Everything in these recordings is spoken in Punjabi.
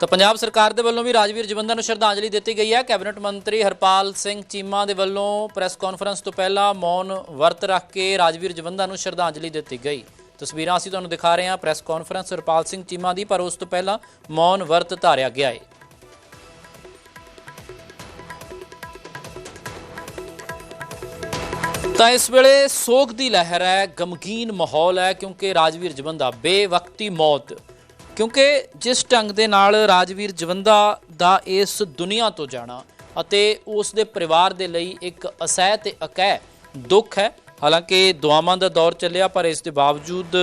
ਤਾਂ ਪੰਜਾਬ ਸਰਕਾਰ ਦੇ ਵੱਲੋਂ ਵੀ ਰਾਜਵੀਰ ਜਵੰਦਾ ਨੂੰ ਸ਼ਰਧਾਂਜਲੀ ਦਿੱਤੀ ਗਈ ਹੈ। ਕੈਬਨਿਟ ਮੰਤਰੀ ਹਰਪਾਲ ਸਿੰਘ ਚੀਮਾ ਦੇ ਵੱਲੋਂ ਪ੍ਰੈਸ ਕਾਨਫਰੰਸ ਤੋਂ ਪਹਿਲਾਂ ਮੌਨ ਵਰਤ ਰੱਖ ਕੇ ਰਾਜਵੀਰ ਜਵੰਦਾ ਨੂੰ ਸ਼ਰਧਾਂਜਲੀ ਦਿੱਤੀ ਗਈ। ਤਸਵੀਰਾਂ ਅਸੀਂ ਤੁਹਾਨੂੰ ਦਿਖਾ ਰਹੇ ਹਾਂ ਪ੍ਰੈਸ ਕਾਨਫਰੰਸ ਹਰਪਾਲ ਸਿੰਘ ਚੀਮਾ ਦੀ, ਪਰ ਉਸ ਤੋਂ ਪਹਿਲਾਂ ਮੌਨ ਵਰਤ ਧਾਰਿਆ ਗਿਆ ਹੈ ਤਾਂ ਇਸ ਵੇਲੇ ਸੋਗ ਦੀ ਲਹਿਰ ਹੈ, ਗਮਗੀਨ ਮਾਹੌਲ ਹੈ, ਕਿਉਂਕਿ ਰਾਜਵੀਰ ਜਵੰਦਾ ਬੇਵਕਤੀ ਮੌਤ ਕਿਉਂਕਿ ਜਿਸ ਢੰਗ ਦੇ ਨਾਲ ਰਾਜਵੀਰ ਜਵੰਦਾ ਦਾ ਇਸ ਦੁਨੀਆ ਤੋਂ ਜਾਣਾ ਅਤੇ ਉਸ ਦੇ ਪਰਿਵਾਰ ਦੇ ਲਈ ਇੱਕ ਅਸਹਿ ਤੇ ਅਕਹਿ ਦੁੱਖ ਹੈ, ਹਾਲਾਂਕਿ ਦੁਆਵਾਂ ਦਾ ਦੌਰ ਚੱਲਿਆ, ਪਰ ਇਸ ਦੇ ਬਾਵਜੂਦ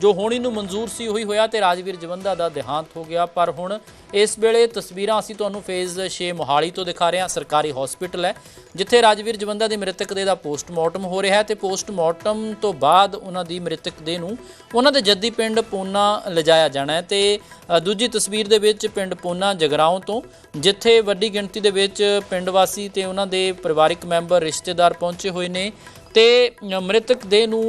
ਜੋ ਹੋਣੀ ਨੂੰ ਮਨਜ਼ੂਰ ਸੀ ਉਹੀ ਹੋਇਆ ਤੇ ਰਾਜਵੀਰ ਜਵੰਦਾ ਦਾ ਦੇਹਾਂਤ ਹੋ ਗਿਆ। ਪਰ ਹੁਣ ਇਸ ਵੇਲੇ ਤਸਵੀਰਾਂ ਅਸੀਂ ਤੁਹਾਨੂੰ ਫੇਜ਼ 6 ਮੋਹਾਲੀ ਤੋਂ ਦਿਖਾ ਰਹੇ ਹਾਂ। ਸਰਕਾਰੀ ਹਸਪੀਟਲ ਹੈ, ਜਿੱਥੇ ਰਾਜਵੀਰ ਜਵੰਦਾ ਦੇ ਮ੍ਰਿਤਕ ਦੇ ਦਾ ਪੋਸਟਮਾਰਟਮ ਹੋ ਰਿਹਾ ਹੈ ਤੇ ਪੋਸਟਮਾਰਟਮ ਤੋਂ ਬਾਅਦ ਉਹਨਾਂ ਦੀ ਮ੍ਰਿਤਕ ਦੇ ਨੂੰ ਉਹਨਾਂ ਦੇ ਜੱਦੀ ਪਿੰਡ ਪੋਨਾ ਲਿਜਾਇਆ ਜਾਣਾ ਹੈ ਤੇ ਦੂਜੀ ਤਸਵੀਰ ਦੇ ਵਿੱਚ ਪਿੰਡ ਪੋਨਾ ਜਗਰਾਉਂ ਤੋਂ, ਜਿੱਥੇ ਵੱਡੀ ਗਿਣਤੀ ਦੇ ਵਿੱਚ ਪਿੰਡ ਵਾਸੀ ਤੇ ਉਹਨਾਂ ਦੇ ਪਰਿਵਾਰਕ ਮੈਂਬਰ ਰਿਸ਼ਤੇਦਾਰ ਪਹੁੰਚੇ ਹੋਏ ਨੇ ਤੇ ਮ੍ਰਿਤਕ ਦੇ ਨੂੰ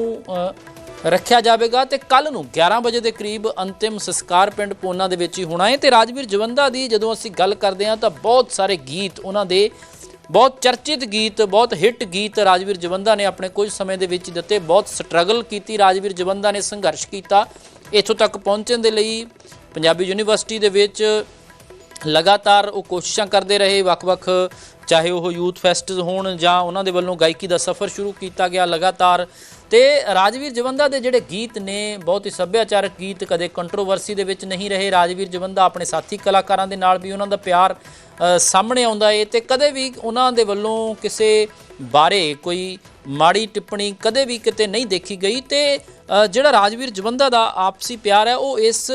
ਰੱਖਿਆ ਜਾਵੇਗਾ ਤੇ ਕੱਲ ਨੂੰ 11 ਵਜੇ ਦੇ ਕਰੀਬ ਅੰਤਿਮ ਸੰਸਕਾਰ ਪਿੰਡ ਪੋਨਾ ਦੇ ਵਿੱਚ ਹੀ ਹੋਣਾ ਹੈ। ਤੇ ਰਾਜਵੀਰ ਜਵੰਦਾ ਦੀ ਜਦੋਂ ਅਸੀਂ ਗੱਲ ਕਰਦੇ ਹਾਂ ਤਾਂ ਬਹੁਤ ਸਾਰੇ ਗੀਤ ਉਹਨਾਂ ਦੇ, ਬਹੁਤ ਚਰਚਿਤ ਗੀਤ, ਬਹੁਤ ਹਿੱਟ ਗੀਤ ਰਾਜਵੀਰ ਜਵੰਦਾ ਨੇ ਆਪਣੇ ਕੁਝ ਸਮੇਂ ਦੇ ਵਿੱਚ ਦਿੱਤੇ, ਬਹੁਤ ਸਟਰਗਲ ਕੀਤੀ, ਰਾਜਵੀਰ ਜਵੰਦਾ ਨੇ ਸੰਘਰਸ਼ ਕੀਤਾ। ਇੱਥੋਂ ਤੱਕ ਪਹੁੰਚਣ ਦੇ ਲਈ ਪੰਜਾਬੀ ਯੂਨੀਵਰਸਿਟੀ ਦੇ ਵਿੱਚ ਲਗਾਤਾਰ ਉਹ ਕੋਸ਼ਿਸ਼ਾਂ ਕਰਦੇ ਰਹੇ। ਵੱਖ-ਵੱਖ ਚਾਹੇ ਉਹ ਯੂਥ ਫੈਸਟਸ ਹੋਣ ਜਾਂ ਉਹਨਾਂ ਦੇ ਵੱਲੋਂ ਗਾਇਕੀ ਦਾ ਸਫ਼ਰ ਸ਼ੁਰੂ ਕੀਤਾ ਗਿਆ। ਲਗਾਤਾਰ ਤੇ ਰਾਜਵੀਰ ਜਵੰਦਾ ਦੇ ਜਿਹੜੇ ਗੀਤ ਨੇ, ਬਹੁਤ ਹੀ ਸੱਭਿਆਚਾਰਕ ਗੀਤ ਕਦੇ ਕੰਟਰੋਵਰਸੀ ਦੇ ਵਿੱਚ ਨਹੀਂ ਰਹੇ। ਰਾਜਵੀਰ ਜਵੰਦਾ ਆਪਣੇ ਸਾਥੀ ਕਲਾਕਾਰਾਂ ਦੇ ਨਾਲ ਵੀ ਉਹਨਾਂ ਦਾ ਪਿਆਰ ਸਾਹਮਣੇ ਆਉਂਦਾ ਏ ਤੇ ਕਦੇ ਵੀ ਉਹਨਾਂ ਦੇ ਵੱਲੋਂ ਕਿਸੇ ਬਾਰੇ ਕੋਈ ਮਾੜੀ ਟਿੱਪਣੀ ਕਦੇ ਵੀ ਕਿਤੇ ਨਹੀਂ ਦੇਖੀ ਗਈ ਤੇ ਜਿਹੜਾ ਰਾਜਵੀਰ ਜਵੰਦਾ ਦਾ ਆਪਸੀ ਪਿਆਰ ਹੈ, ਉਹ ਇਸ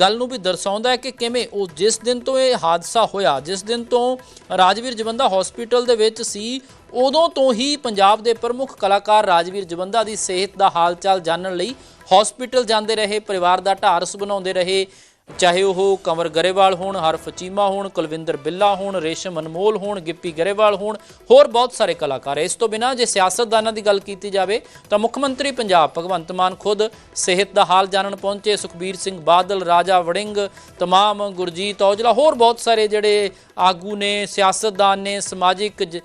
ਗੱਲ ਨੂੰ ਵੀ ਦਰਸਾਉਂਦਾ ਹੈ ਕਿ ਕਿਵੇਂ ਉਹ ਜਿਸ ਦਿਨ ਤੋਂ ਇਹ ਹਾਦਸਾ ਹੋਇਆ, ਜਿਸ ਦਿਨ ਤੋਂ ਰਾਜਵੀਰ ਜਵੰਦਾ ਹਸਪੀਟਲ ਦੇ ਵਿੱਚ ਸੀ, ਉਦੋਂ ਤੋਂ ਹੀ ਪੰਜਾਬ ਦੇ ਪ੍ਰਮੁੱਖ ਕਲਾਕਾਰ ਰਾਜਵੀਰ ਜਵੰਦਾ ਦੀ ਸਿਹਤ ਦਾ ਹਾਲ ਚਾਲ ਜਾਣਨ ਲਈ ਹਸਪੀਟਲ ਜਾਂਦੇ ਰਹੇ, ਪਰਿਵਾਰ ਦਾ ਢਾਰਸ ਬਣਾਉਂਦੇ ਰਹੇ। ਚਾਹੇ ਉਹ ਕੰਵਰ ਗਰੇਵਾਲ ਹੋਣ, ਹਰਫ ਚੀਮਾ ਹੋਣ, ਕੁਲਵਿੰਦਰ ਬਿੱਲਾ ਹੋਣ, ਰੇਸ਼ਮ ਅਨਮੋਲ ਹੋਣ, ਗਿੱਪੀ ਗਰੇਵਾਲ ਹੋਣ, ਹੋਰ ਬਹੁਤ ਸਾਰੇ ਕਲਾਕਾਰ। ਇਸ ਤੋਂ ਬਿਨਾਂ ਜੇ ਸਿਆਸਤਦਾਨਾਂ ਦੀ ਗੱਲ ਕੀਤੀ ਜਾਵੇ, ਤਾਂ ਮੁੱਖ ਮੰਤਰੀ ਪੰਜਾਬ ਭਗਵੰਤ ਮਾਨ ਖੁਦ ਸਿਹਤ ਦਾ ਹਾਲ ਜਾਣਨ ਪਹੁੰਚੇ। ਸੁਖਬੀਰ ਸਿੰਘ ਬਾਦਲ, ਰਾਜਾ ਵੜਿੰਗ, ਤਮਾਮ ਗੁਰਜੀਤ ਔਜਲਾ, ਹੋਰ ਬਹੁਤ ਸਾਰੇ ਜਿਹੜੇ ਆਗੂ ਨੇ, ਸਿਆਸਤਦਾਨ ਨੇ, ਸਮਾਜਿਕ ਜ-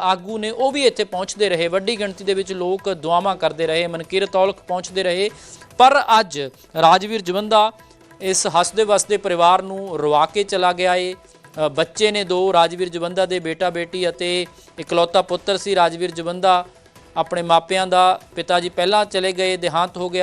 ਆਗੂ ਨੇ, ਉਹ ਵੀ ਇੱਥੇ ਪਹੁੰਚਦੇ ਰਹੇ। ਵੱਡੀ ਗਿਣਤੀ ਦੇ ਵਿੱਚ ਲੋਕ ਦੁਆਵਾਂ ਕਰਦੇ ਰਹੇ। ਮਨਕੀਰਤ ਔਲਖ ਪਹੁੰਚਦੇ ਰਹੇ। ਪਰ ਅੱਜ ਰਾਜਵੀਰ ਜਵੰਦਾ ਇਸ ਹੱਸਦੇ ਵਸਦੇ ਪਰਿਵਾਰ ਨੂੰ ਰਵਾ ਕੇ ਚਲਾ ਗਿਆ ਏ। ਬੱਚੇ ਨੇ ਦੋ, ਰਾਜਵੀਰ ਜਵੰਦਾ ਦੇ ਬੇਟਾ ਬੇਟੀ ਅਤੇ ਇਕਲੌਤਾ ਪੁੱਤਰ ਸੀ ਰਾਜਵੀਰ ਜਵੰਦਾ। ਆਪਣੇ ਮਾਪਿਆਂ ਦਾ ਪਿਤਾ ਜੀ ਪਹਿਲਾਂ ਚਲੇ ਗਏ, ਦੇਹਾਂਤ ਹੋ ਗਿਆ।